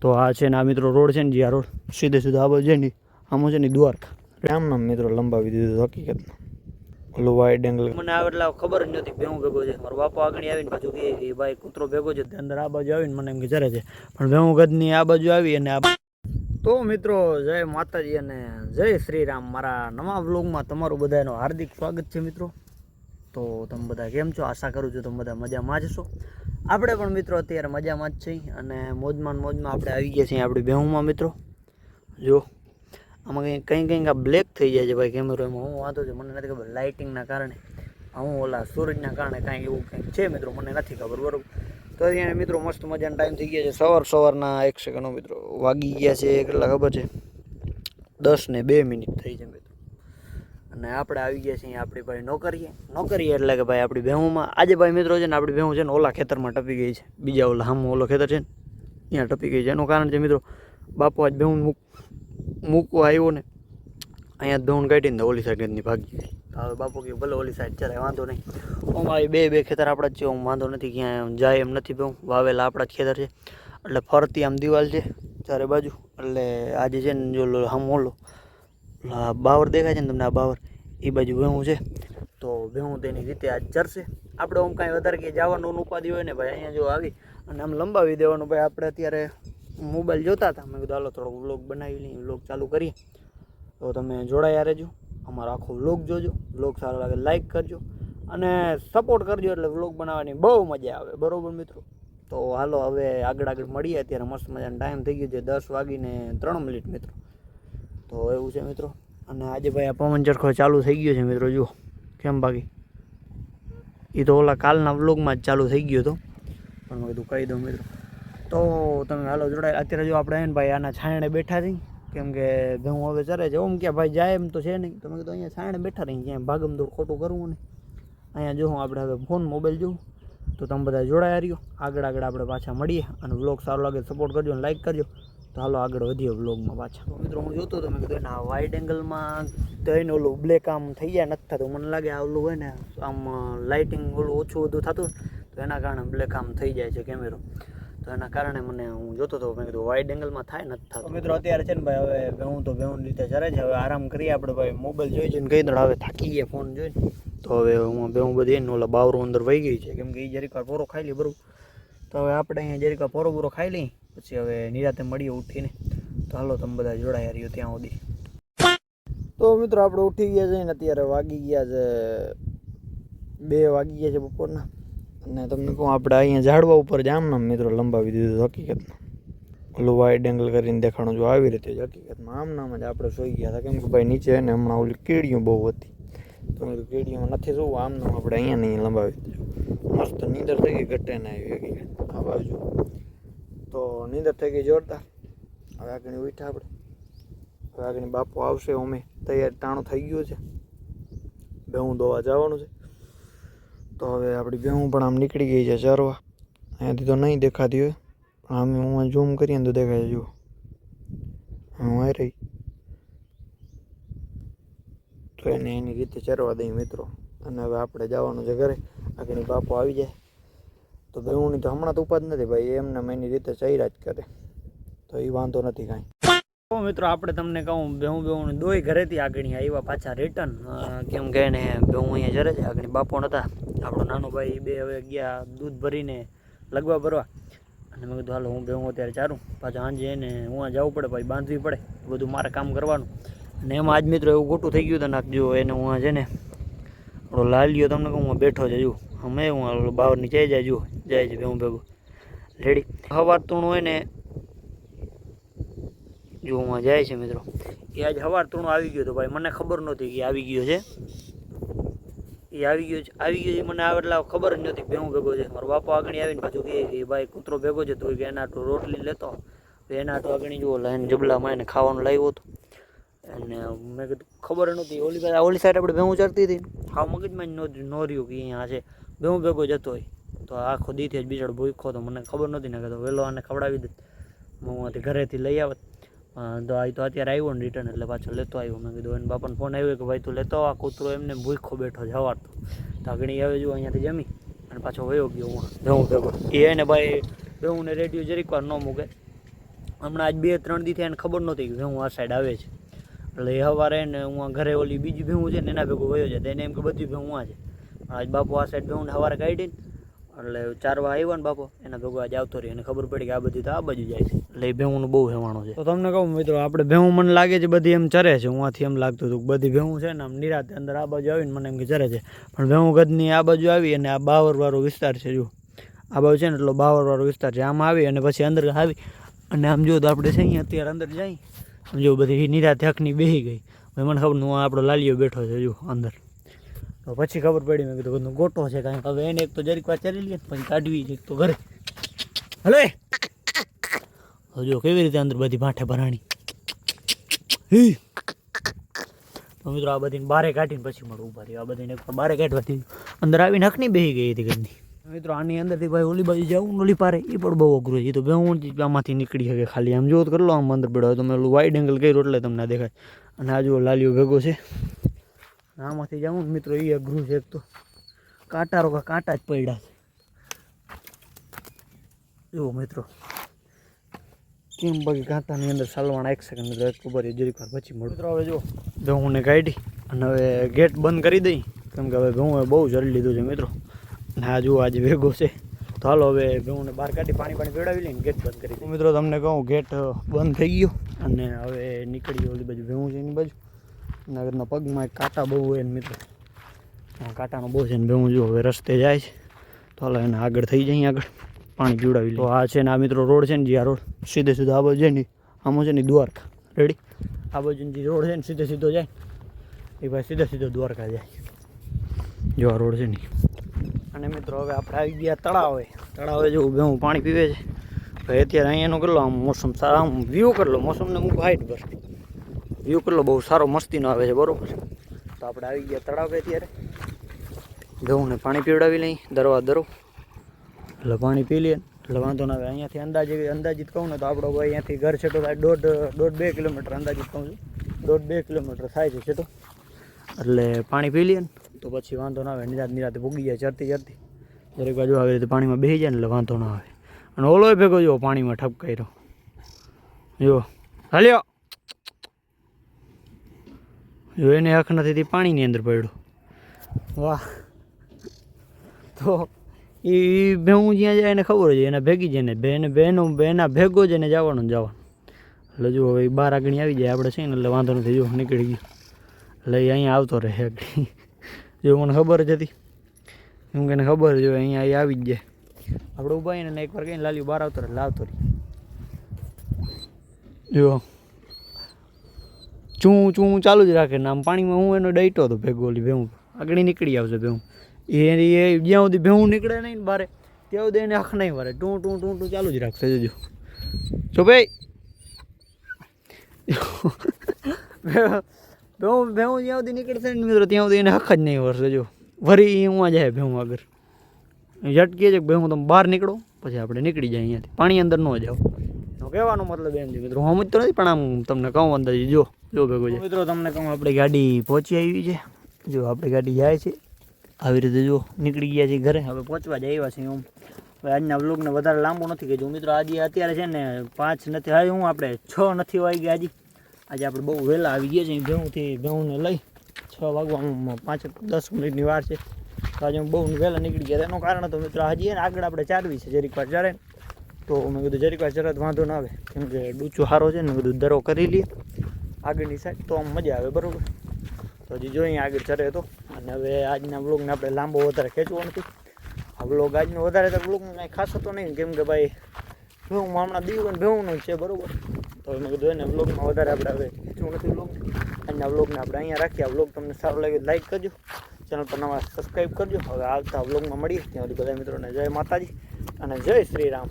તો આ છે ને આ મિત્રો રોડ છે ને જે આ રોડ સીધે સીધો આ બાજુ છે ને આમાં છે ને દ્વારકા. આમ નામ મિત્રો લંબાવી દીધું હકીકતમાં. ઓલું વાઇડ એંગલ મને આવે એટલે ખબર જ નથી ભેહું ભેગો છે. મારો બાપો આગળ આવીને પાછું કહે કે ભાઈ કૂતરો ભેગો છે તે અંદર આ બાજુ આવીને મને એમ કે છે. પણ ભેહું ગદની આ બાજુ આવી અને આ તો મિત્રો જય માતાજી અને જય શ્રી રામ મારા નવા વ્લોગમાં તમારું બધાનું હાર્દિક સ્વાગત છે મિત્રો. તો તમે બધા કેમ છો? આશા કરું છું તમે બધા મજામાં જ છો આપણે પણ મિત્રો અત્યારે મજામાં જ છીએ અને મોજમાં મોજમાં આપણે આવી ગયા છીએ આપણી બેહુમાં મિત્રો. જો, આમાં કંઈ કંઈ કંઈક આ બ્લેક થઈ જાય છે ભાઈ કેમેરો એમાં હું વાંધો છે, મને નથી ખબર લાઇટિંગના કારણે. હું ઓલા સૂરજના કારણે કાંઈ એવું કંઈક છે મિત્રો, મને નથી ખબર, બરોબર? તો અહીંયા મિત્રો મસ્ત મજાનો ટાઈમ થઈ ગયા છે. સવાર સવારના એક સેકન્ડો મિત્રો વાગી ગયા છે, કેટલા ખબર છે? દસ ને બે મિનિટ થઈ છે મિત્રો. અને આપણે આવી ગયા છીએ આપણી ભાઈ નોકરીએ. નોકરીએ એટલે કે ભાઈ આપણી ભેહુંમાં. આજે ભાઈ મિત્રો છે ને આપણી ભેહું છે ને ઓલા ખેતરમાં ટપી ગઈ છે. બીજા ઓલા હામો ઓલો ખેતર છે ને, ત્યાં ટપી ગઈ છે. એનું કારણ છે મિત્રો, બાપુ આજ ભેહું મૂક, મૂકવા આવ્યો ને, અહીંયા ધોણ કાઢીને ઓલી સાઈડની ભાગી ગઈ. હવે બાપુ કે ભલે ઓલી સાઈડ ચાલે વાંધો નહીં. હું મારી બે બે ખેતર આપણા જ છે હું વાંધો નથી, ક્યાંય જાય એમ નથી ભેહું. વાવેલા આપણા જ ખેતર છે. એટલે ફરતી આમ દિવાલ છે, ચારે બાજુ. એટલે આજે છે ને જો હામો ઓલા બાવર દેખાય છે ને તમને આ બાવર એ બાજુ ભેહું છે. તો ભેહું તેની રીતે આજ ચરશે આપણે આમ કાંઈ વધારે કે જવાનું ઉપાધિ હોય ને ભાઈ, અહીંયા જો આવી અને આમ લંબાવી દેવાનું. ભાઈ, આપણે અત્યારે મોબાઈલ જોતા હતા. મેં કીધું, હાલો, થોડોક વ્લોગ બનાવી લઈએ, વ્લોગ ચાલુ કરીએ. તો તમે જોડાયા રહેજો. અમારો આખો વ્લોગ જોજો. વ્લોગ સારો લાગે લાઇક કરજો અને સપોર્ટ કરજો એટલે વ્લોગ બનાવવાની બહુ મજા આવે. બરોબર મિત્રો? તો હાલો, હવે આગળ આગળ મળીએ. અત્યારે મસ્ત મજાનો ટાઈમ થઈ ગયો છે દસ વાગીને ત્રણ મિનિટ મિત્રો. તો એવું છે મિત્રો. અને આજે ભાઈ આ પવન ચરખો ચાલુ થઈ ગયો છે મિત્રો, જુઓ. કેમ બાકી? એ તો ઓલા કાલના વ્લોગમાં જ ચાલુ થઈ ગયો હતો. પણ મેં કીધું કહી દઉં મિત્રો. તો તમે હાલો જોડાય. અત્યારે જો આપણે ભાઈ આના છાંયણે બેઠા છીએ. કેમ કે ઘઉં હવે ચરે છે. ઓમ કે ભાઈ જાય એમ તો છે નહીં. તમે કીધું અહીંયા છાંયણે બેઠા રહી ક્યાંય ભાગમ દોડ ખોટું કરવું ને અહીંયા જો હું આપણે હવે ફોન મોબાઈલ જોઉં. તો તમે બધા જોડાયા રહ્યો. આગળ આગળ આપણે પાછા મળીએ. અને વ્લોગ સારો લાગે સપોર્ટ કરજો અને લાઈક કરજો. તો હાલો આગળ વધીએ બ્લોગમાં પાછા. મિત્રો હું જોતો હતો મેં કીધું એના વાઇડ એંગલમાં તો એને ઓલું બ્લેક આમ થઈ જાય નથી થતું. મને લાગે આ ઓલું હોય ને આમ લાઇટિંગ ઓલું ઓછું બધું થતું ને તો એના કારણે બ્લેક આમ થઈ જાય છે કેમેરો તો એના કારણે મને હું જોતો હતો મેં કીધું વાઇડ એંગલમાં થાય નથી થતું. મિત્રો અત્યારે છે ને ભાઈ હવે હું તો બેહું રીતે ચરે છે. હવે આરામ કરીએ આપણે ભાઈ મોબાઈલ જોઈ ને કઈ દળ હવે થાકી ગયા ફોન જોઈને. તો હવે હું બેહું બધી ને ઓલા બાવરું અંદર વહી ગઈ છે. કેમ કે એ જરીક પોરો ખાઈ લે બરોબર. તો હવે આપણે અહીંયા જરીક પોરો બોરો ખાઈ લઈ પછી હવે નિરાતે મળીએ ઉઠીને. તો હાલો, તમે બધા જોડાયા રહ્યો ત્યાં સુધી. તો મિત્રો, આપણે ઉઠી ગયા છે ને અત્યારે વાગી ગયા છે બે વાગી ગયા છે બપોરના. અને તમને કહું, આપણે અહીંયા ઝાડવા ઉપર જ આમ નામ મિત્રો લંબાવી દીધું હકીકતમાં. ઓલું વાઇડ એંગલ કરીને દેખાણું જો આવી રીતે જ હકીકતમાં. નામ જ આપણે સોઈ ગયા હતા. કેમ કે ભાઈ નીચે ને હમણાં ઓલી કીડીઓ બહુ હતી. તો કીડીઓમાં નથી જોવું. આમ નામ આપણે અહીંયા નહીં લંબાવી દીધું. મસ્ત નીંદર થઈ ગઈ ઘટે ના આવી હકીકત. આ બાજુ. તો નીંદર થઈ ગઈ જોરદાર. હવે આગળ ઉઠ્યા આપણે. હવે આગળ બાપુ આવશે, અમે તૈયાર ટાણું થઈ ગયું છે. બેહું દોવા જવાનું છે. તો હવે આપણી બેહું પણ આમ નીકળી ગઈ છે ચરવા અહીંયાથી તો નહીં દેખાતી હોય. પણ આમ હું ઝૂમ કરીએ ને તો દેખાય જુઓ. હું આવી રહી. તો એને એની રીતે ચરવા દઈ મિત્રો. અને હવે આપણે જવાનું છે ઘરે. આગળ બાપુ આવી જાય. તો બેહુંની તો હમણાં તો ઉપાદ નથી ભાઈ, એમને એની રીતે ચૈરા જ કરે. તો એ વાંધો નથી કાંઈ. મિત્રો આપણે તમને કહું, બેહું બેહું દોય ઘરેથી આગળ આવ્યા પાછા રિટર્ન કેમ કે એને બેહું અહીંયા જરે છે આગળ બાપો હતા. આપણો નાનો ભાઈ બે હવે ગયા દૂધ ભરીને લગવા ભરવા. અને મેં કીધું, હાલો, હું બેહું અત્યારે ચારું પાછા સાંજે એને હું જવું પડે ભાઈ બાંધવી પડે. બધું મારે કામ કરવાનું. અને એમાં આજ મિત્રો એવું ખોટું થઈ ગયું હતું નાખજો એને હું છે ને ઓલો લાલ્યો તમને કહું, હું બેઠો છે જુઓ અમે હું ઓલો બહાર નીચે જાય જુઓ જાય છે બેહું ભેગું. રેડી હવાર તૂણું હોય ને, જો હું જાય છે મિત્રો. એ આજ હવાર તૂણું આવી ગયો હતો ભાઈ, મને ખબર નહોતી કે આવી ગયો છે. એ આવી ગયો છે, આવી ગયો છે, મને આ એટલે ખબર જ નથી ભેહું ભેગો છે. મારો બાપો આગળ આવીને પાછું કહે ભાઈ, કૂતરો ભેગો છે, તો કે એના રોટલી લેતો. એના આટલું આગળ જુઓ લાઈન જબલામાં એને ખાવાનું લાવ્યો હતો. અને મેં કીધું ખબર નહોતી. ઓલી પાસે ઓલી સાઈડ આપણે ભેહું ચરતી હતી. હા, મગજમાં નો રહ્યું કે અહીંયા છે. ભેહું ભેગો જતો હોય. તો આખો દીથી જ બિચારો ભૂખો તો મને ખબર નહોતી. ને કે તો વહેલો આને ખવડાવી દે. હું ઘરેથી લઈ આવત. તો આ તો અત્યારે આવ્યો ને રિટર્ન એટલે પાછો લેતો આવ્યો મેં કીધું, એને બાપાને ફોન આવ્યો કે ભાઈ તું લેતો આ કૂતરો એમને ભૂખો બેઠો જવાડતો તો આગળ આવે જો અહીંયાથી જમી અને પાછો વયો ગયો હું. ભેહું ભેગો. એને ભાઈ બેઉને રેડિયો જરીક વાર ન મૂકે. હમણાં આજ બે ત્રણ દીથી એને ખબર નહોતી કે ભેહું આ સાઈડ આવે છે. એટલે એ સવારે ને હું ઘરે ઓલી બીજી ભેહું છે ને એના ભેગું વયો છે એને એમ કે બધી ભેહું આ છે. આજ બાપુ આ સાઈડ ભેહું સવારે કાઢીને એટલે ચારવા આવ્યો ને બાપો, એના ભેગું આજે આવતો રહ્યો. અને ખબર પડી કે આ બધી તો આ બાજુ જાય છે. એટલે એ ભેહુંનું બહુ હેવાણું છે. તો તમને કહું મિત્રો, આપણે ભેહું મને લાગે છે બધી એમ ચરે છે. હું આથી એમ લાગતું હતું બધી ભેહું છે ને આમ નિરાતે અંદર આ બાજુ આવીને મને એમ કે ચરે છે. પણ ભેહું ગદની આ બાજુ આવી અને આ બાવરવાળો વિસ્તાર છે જો આ બાજુ છે ને એટલો બાવરવાળો વિસ્તાર છે. આમ આવી અને પછી અંદર આવી. અને આમ જો તો આપણે છે અહીંયા અત્યારે અંદર જઈ. આમ જો બધી નિરાતે હકની બેહી ગઈ. મને ખબર, હું આપણો લાલિયો બેઠો છે જો અંદર. તો પછી ખબર પડી, મેં કીધું, બધું ગોટો છે કાંઈ. હવે એને એક તો જરીક વાર ચરી લઈએ પણ કાઢવી એક તો ઘરે. હલે જો કેવી રીતે અંદર બધી ભાંઠે ભરાણી? તો મિત્રો આ બધી બારે કાઢીને પછી મળું, ઊભા રહ્યું. આ બધીને એક બારે કાઢવાથી અંદર આવીને હકની બેહી ગઈ હતી ઘરની. મિત્રો આની અંદરથી ભાઈ ઓલી બાજુ જવું ઓલી પારે. એ પણ બહુ અઘરું છે. એ તો બે હું આમાંથી નીકળી શકે ખાલી. આમ જો કરો આમ અંદર પડ્યો. તમે ઓલું વાઇડ એંગલ કર્યું એટલે તમને દેખાય. અને આ જુઓ લાલીઓ ભેગો છે. આમાંથી જાઉં ને મિત્રો એ અઘરું છે એક તો. કાંટા રોકા કાંટા જ પડ્યા છે. જુઓ મિત્રો. કેમ બાકી કાંટાની અંદર ચાલવાના એક સેકન્ડ મિત્રો એક ખબર જરીક વાર પછી મળું. મિત્રો હવે જો ભેહુંને કાઢી અને હવે ગેટ બંધ કરી દઈ. કેમ કે હવે ભેહું બહુ જરી લીધું છે મિત્રો. આ જુઓ આજે ભેગો છે. તો હાલો હવે ભેહુંને બહાર કાઢી પાણી પાણી પીવડાવી લઈને ગેટ બંધ કરી હું મિત્રો તમને કહું ગેટ બંધ થઈ ગયો. અને હવે નીકળી ઓલી બાજુ ભેવું છે એની બાજુ. નગરના પગમાં એક કાંટા બહુ હોય ને મિત્રો. કાંટાનો બહુ છે ને ભેહું જુઓ હવે રસ્તે જાય છે. તો હાલો એને આગળ થઈ જાય આગળ પાણી પીવડાવી લે તો આ છે ને આ મિત્રો રોડ છે ને જે આ રોડ સીધે સીધો આ બાજુ જાય ને આમાં છે ને દ્વારકા. રેડી આ બાજુ જે રોડ છે ને સીધે સીધો જાય. એ ભાઈ સીધે સીધો દ્વારકા જાય. જો આ રોડ છે ને અને મિત્રો, હવે આપણે આવી ગયા તળાવે. તળાવે જો ભેહું પાણી પીવે છે. ભાઈ અત્યારે અહીંયાનો કેટલો આમ મોસમ સારા, આમ વ્યૂ કરલો મોસમને હું હાઈટ પર વ્યૂ કરલો બહુ સારો મસ્તીનો આવે છે, બરોબર તો આપણે આવી ગયા તળાવે અત્યારે. ઘઉંને પાણી પીવડાવી લઈ, દરવા દરો. એટલે પાણી પી લઈએ. એટલે વાંધો ના આવે, અહીંયાથી અંદાજે અંદાજિત કહું ને તો આપણો ભાઈ અહીંયાથી ઘર છેટો થાય, દોઢ દોઢ બે કિલોમીટર અંદાજિત કહું છું. દોઢ બે કિલોમીટર થાય છે છેટો. એટલે પાણી પી લઈએ ને. તો પછી વાંધો ના આવે નિરાત નિરાતે ભૂગી જાય ચરતી ચરતી દરેક બાજુ આવી રીતે પાણીમાં બેસી જાય ને એટલે વાંધો ના આવે. અને ઓલો ભેગો જો પાણીમાં ઠપકાઈ રહ્યો જો, હાલ્યો. જો એને હક નથી પાણીની અંદર પડ્યો. વાહ. તો એ ભેહું જ્યાં જાય એને ખબર હોય, એને ભેગી જાય ને બેન, બેનો, બેના ભેગો જ એને જવાનું જવાનું. એટલે જો હવે બાર આગળ આવી જાય, આપણે છે ને એટલે વાંધો નથી, જો નીકળી ગયો. એટલે અહીંયા આવતો રહે આગળ જો મને ખબર જ હતી. એમ કે ખબર જો અહીંયા એ આવી જ જાય. આપણે ઊભા એને એકવાર કહીને લાલ્યું બહાર આવતો રહે, લાવતો રહી. જો ચૂં ચૂં ચાલુ જ રાખે આમ પાણીમાં હું એનો ડઈટો હતો ભેગો ઓલી ભેહું. આગળ નીકળી આવશે ભેહું. એ જ્યાં સુધી ભેહું નીકળે નહીં બારે, ત્યાં સુધી એને આખ નહીં વારે. ટું ટું ટું ટું ચાલુ જ રાખશે, જોજો. જો ભાઈ. ભેહું ભેવું જ્યાં સુધી નીકળશે ને મિત્રો, ત્યાં સુધી એને હક જ નહીં વરસે જો. વરી હું જાય ભેહું આગળ. ઝટકીએ છે કે ભેહું, તમે બહાર નીકળો, પછી આપણે નીકળી જાય અહીંયાથી. પાણી અંદર ન જાઓ. કહેવાનો મતલબ એમ છે, મિત્રો. હું તો નથી, પણ આમ તમને કહું અંદાજે, જો જો ભેગો છે. મિત્રો, તમને કહું, આપણી ગાડી પહોંચી આવી છે. જો, આપણી ગાડી જાય છે. આવી રીતે જો નીકળી ગયા છે ઘરે. હવે પહોંચવા જ આવ્યા છે હું. હવે આજના વ્લોગને વધારે લાંબો નથી કહેજો. મિત્રો, આજે અત્યારે છે ને પાંચ નથી આવી હું આપણે છ નથી વાગી ગયા હજી. આજે આપણે બહુ વહેલા આવી ગયા છીએ ભેહુંથી ભેહુંને લઈ છ વાગવામાં પાંચ, દસ મિનિટની વાર છે. તો આજે બહુ વહેલા નીકળી ગયા એનું કારણ હતું, મિત્રો હજી એને આગળ આપણે ચારવી છે, જરીક વાર ચારે તો મેં કીધું જરીક વાર ચરત વાંધો ના આવે, કેમ કે ડૂચો સારો છે ને મેં કીધું દરો કરી લઈએ આગળની સાઈડ તો આમ મજા આવે, બરાબર. તો હજી જોઈએ આગળ ચરે તો અને હવે આજના બ્લોગને આપણે લાંબો વધારે ખેંચવો નથી. આ બ્લોગ આજનો વધારે તો બ્લોગ કાંઈ ખાસ હતો નહીં, કેમ કે ભાઈ ભેવું હમણાં દીવું ને ભેવું છે, બરાબર. તો મેં કીધું એને બ્લોગમાં વધારે આપણે હવે ખેંચવું નથી બ્લોગ આજના વ્લોગને આપણે અહીંયા રાખીએ. આ વ્લોગ તમને સારું લાગે લાઈક કરજો. ચેનલ પર નવા સબસ્ક્રાઈબ કરજો. હવે આવતા વ્લોગમાં મળીએ. ત્યાં સુધી બધા મિત્રોને જય માતાજી અને જય શ્રી રામ